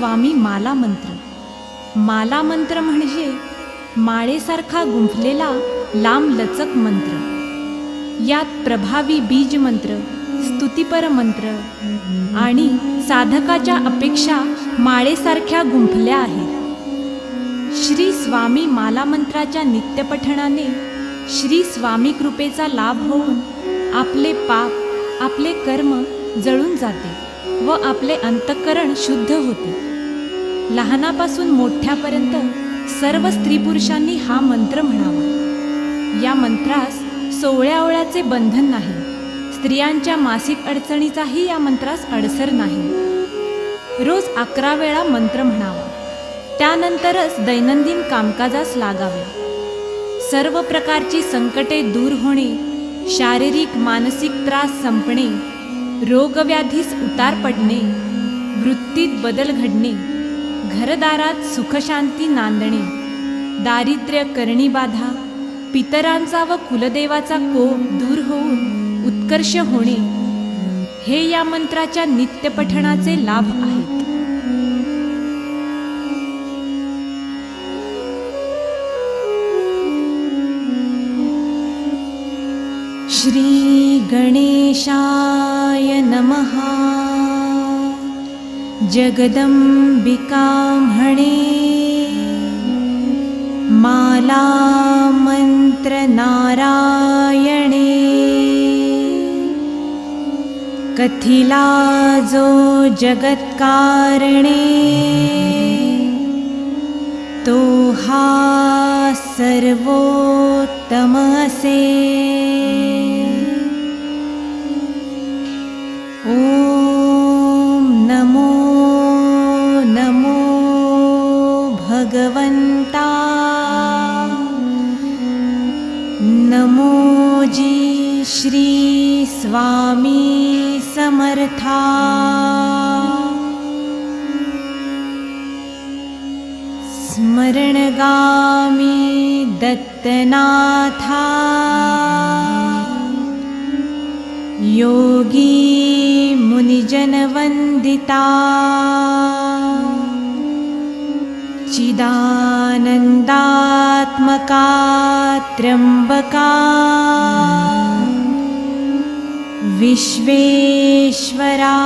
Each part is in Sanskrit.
स्वामी माला मंत्र. माला मंत्र म्हणजे माळेसारखा गुंफलेला लांब लचक मंत्र. यात प्रभावी बीज मंत्र स्तुतिपर मंत्र आणि साधकाच्या अपेक्षा माळेसारख्या गुंफल्या आहेत. श्री स्वामी माला मंत्राच्या नित्यपठणाने श्री स्वामी कृपेचा लाभ होऊन आपले पाप आपले कर्म जळून जाते व आपले अंतःकरण शुद्ध होते. लहानापासून मोठ्यापर्यंत सर्व स्त्री पुरुषांनी हा मंत्र म्हणावा. या मंत्रास सोवळ्यावळ्याचे बंधन नाही. स्त्रियांच्या मासिक अडचणीचाही या मंत्रास अडसर नाही. रोज अकरा वेळा मंत्र म्हणावा. त्यानंतरच दैनंदिन कामकाजास लागावे. सर्व प्रकारची संकटे दूर होणे शारीरिक मानसिक त्रास संपणे रोगव्याधीस उतार पडणे वृत्तीत बदल घडणे घरदारात सुखशांती नांदणे दारिद्र्य करणी बाधा पितरांचा व कुलदेवाचा कोप दूर होऊन उत्कर्ष होणे हे या मंत्राच्या नित्यपठणाचे लाभ आहेत. श्रीगणेशाय नमः. जगदम्बिकामणे मालामन्त्रनारायणे कथिला जो जगत्कारणे तो हा सर्वोत्तमसे ॐ श्री स्वामी समर्था। स्मरणगामी दत्तनाथा। योगी मुनिजनवन्दिता। चिदानन्दात्मका त्र्यम्बका विश्वेश्वरा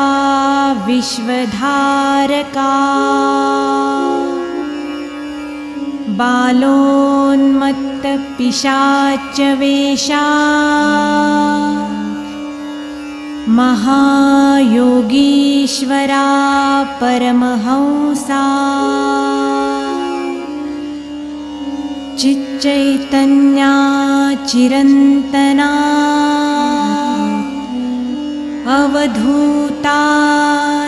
विश्वधारका। बालोन्मत्तपिशाचवेषा। महायोगीश्वरा परमहंसा। चिच्चैतन्या चिरन्तना अवधूता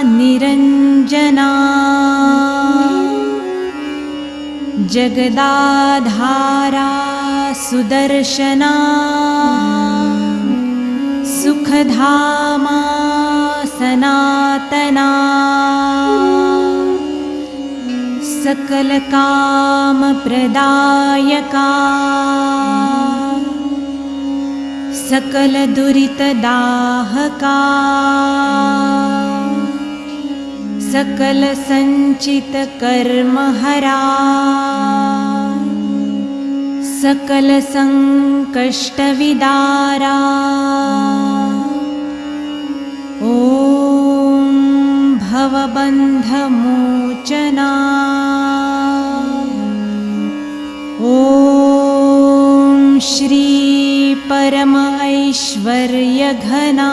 निरञ्जना। जगदाधारा सुदर्शना। सुखधामा सनातना। सकलकामप्रदायका सकलदुरितदाहका। सकलसञ्चितकर्महरा। सकलसङ्कष्टविदारा। ॐ भवबन्धमोचना। ॐ श्री परम ऐश्वर्यघना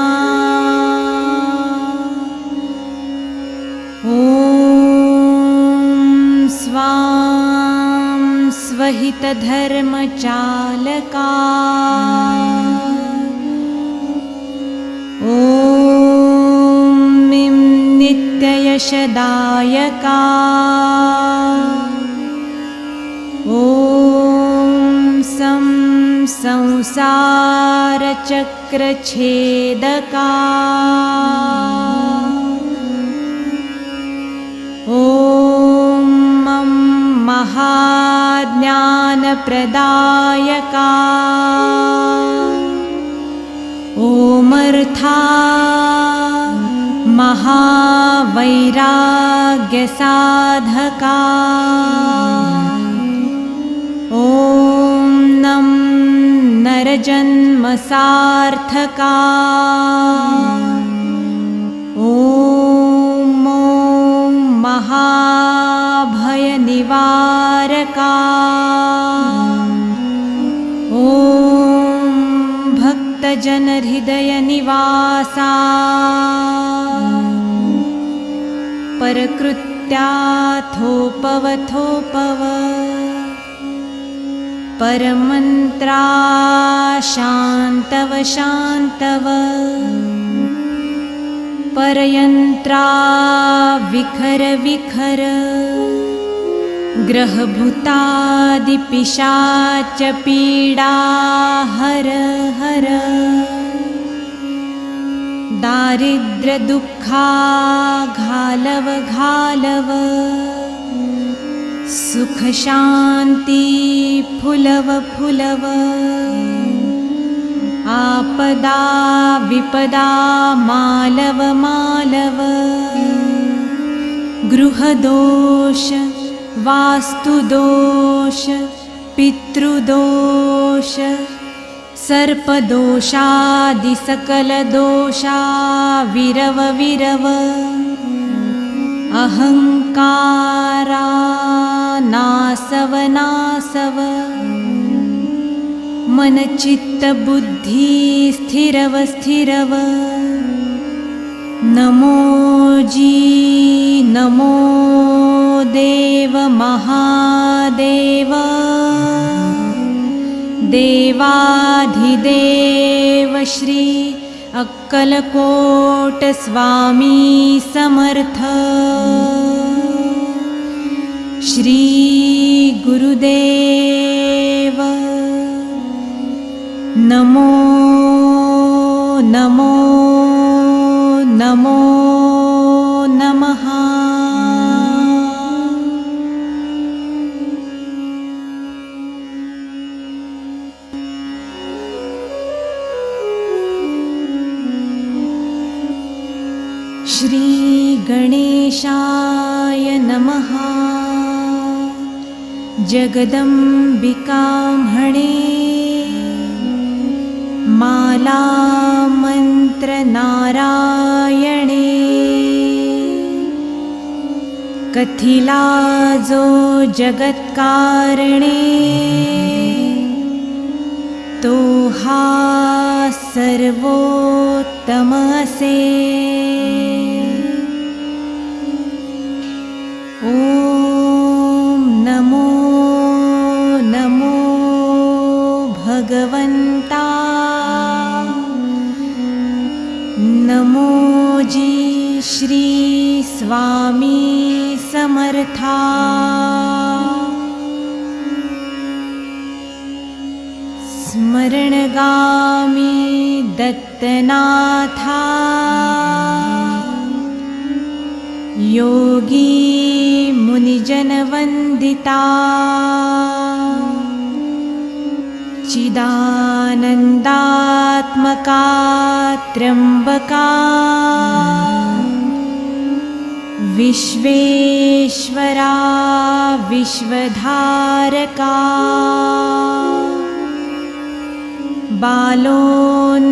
ॐ स्वां स्वहितधर्मचालका। ॐ नित्ययशदायका। ॐ सं संसारचक्रछेदका। ॐ मं महाज्ञानप्रदायका। मा महावैराग्यसाधका। ॐ नं नरजन्मसार्थका ॐ ॐ महाभयनिवारका। ॐ भक्तजनहृदयनिवासा। परकृत्याथोपवथोपव परमन्त्रा शान्तव शान्तव। परयन्त्रा विखर विखर। ग्रहभूतादिपिशाच पीडा हर हर। दारिद्र्यदुःखा घालव घालव सुखशान्ति फुलव फुलव। आपदा विपदा मालव मालव। गृहदोष वास्तुदोष पितृदोष सर्पदोषादिसकलदोषा विरव विरव। अहङ्कारा नासव नासव। मनचित्तबुद्धि स्थिरव स्थिरव। नमो जी नमो देव महादेव। देवाधिदेव श्री अक्कलकोटस्वामी समर्थ श्री गुरुदेव। नमो नमो नमो नमः। श्रीगणेशाय नमः जगदम्बिकाम्हणे मालामन्त्रनारायणे। कथिलाजो जगत्कारणे। तो हा सर्वोत्तमसे दत्तनाथा। योगी मुनिजनवन्दिता। चिदानन्दात्मका त्र्यम्बका विश्वेश्वरा विश्वधारका बालोन्मत्तपिशाचवेषा।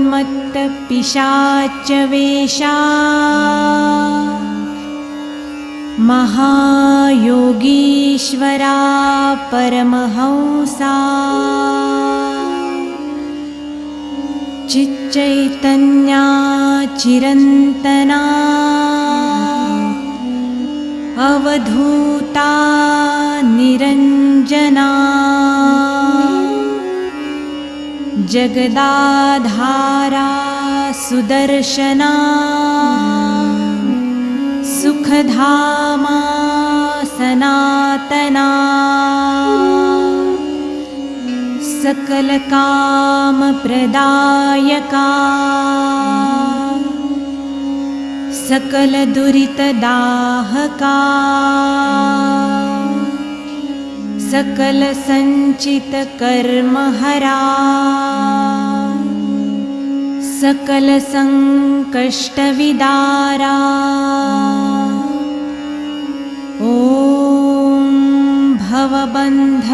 महायोगीश्वरा परमहंसा। चिच्चैतन्या चिरन्तना। अवधूता जगदाधारा सुदर्शना सुखधामा सनातना सकलकामप्रदायका सकलदुरितदाहका सकलसञ्चितकर्महरा। सकलसङ्कष्टविदारा। ॐ भवबन्धमोचना।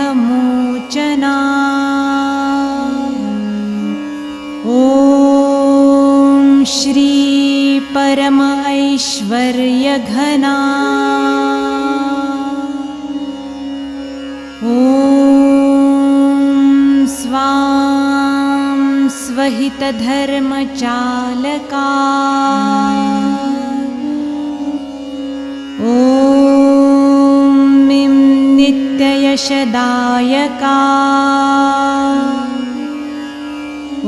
ॐ श्री स्वहितधर्मचालका ॐ नित्ययशदायका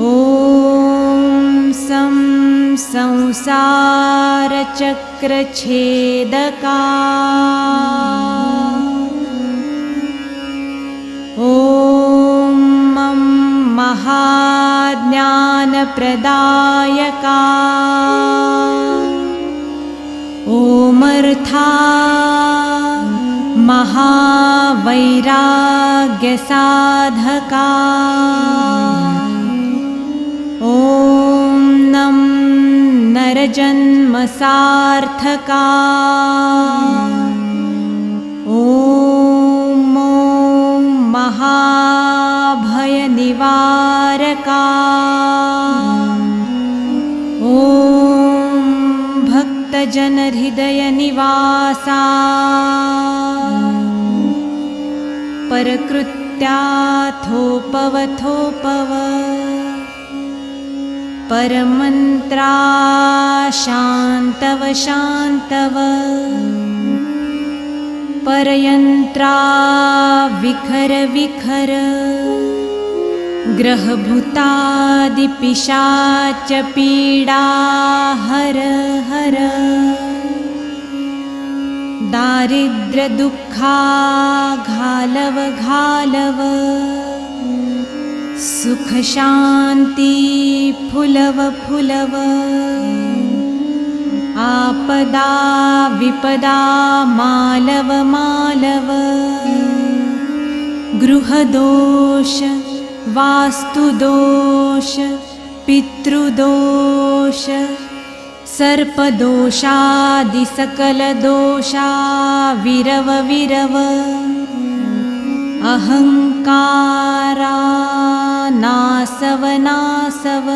ॐ सं संसारचक्रछेदका ॐ मं महाज्ञानप्रदायका ओमर्था महावैराग्यसाधका। ॐ नं नरजन्मसार्थका। ॐ ॐ महाभयनिवारका ॐ भक्तजनहृदयनिवासा। परकृत्याथोपवथोपव। परमन्त्रा शान्तव शान्तव परयन्त्रा विखर विखर ग्रहभूतादिपिशाच पीडा हर हर। दारिद्र्यदुःखा घालव घालव। सुखशान्ति फुलव फुलव। आपदा विपदा मालव मालव। गृहदोष वास्तुदोष पितृदोष सर्पदोषादिसकलदोषा विरव विरव। अहङ्कारा नासव नासव।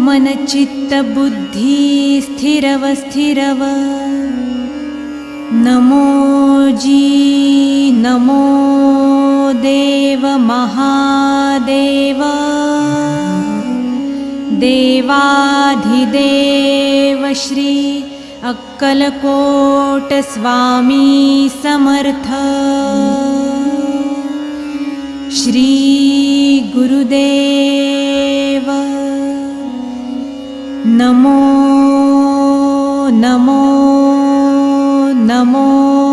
मनचित्तबुद्धि स्थिरव स्थिरव। नमो जी नमो देव महादेव। देवाधिदेव श्री अक्कलकोटस्वामी समर्थ। श्री गुरुदेव। नमो नमो नमो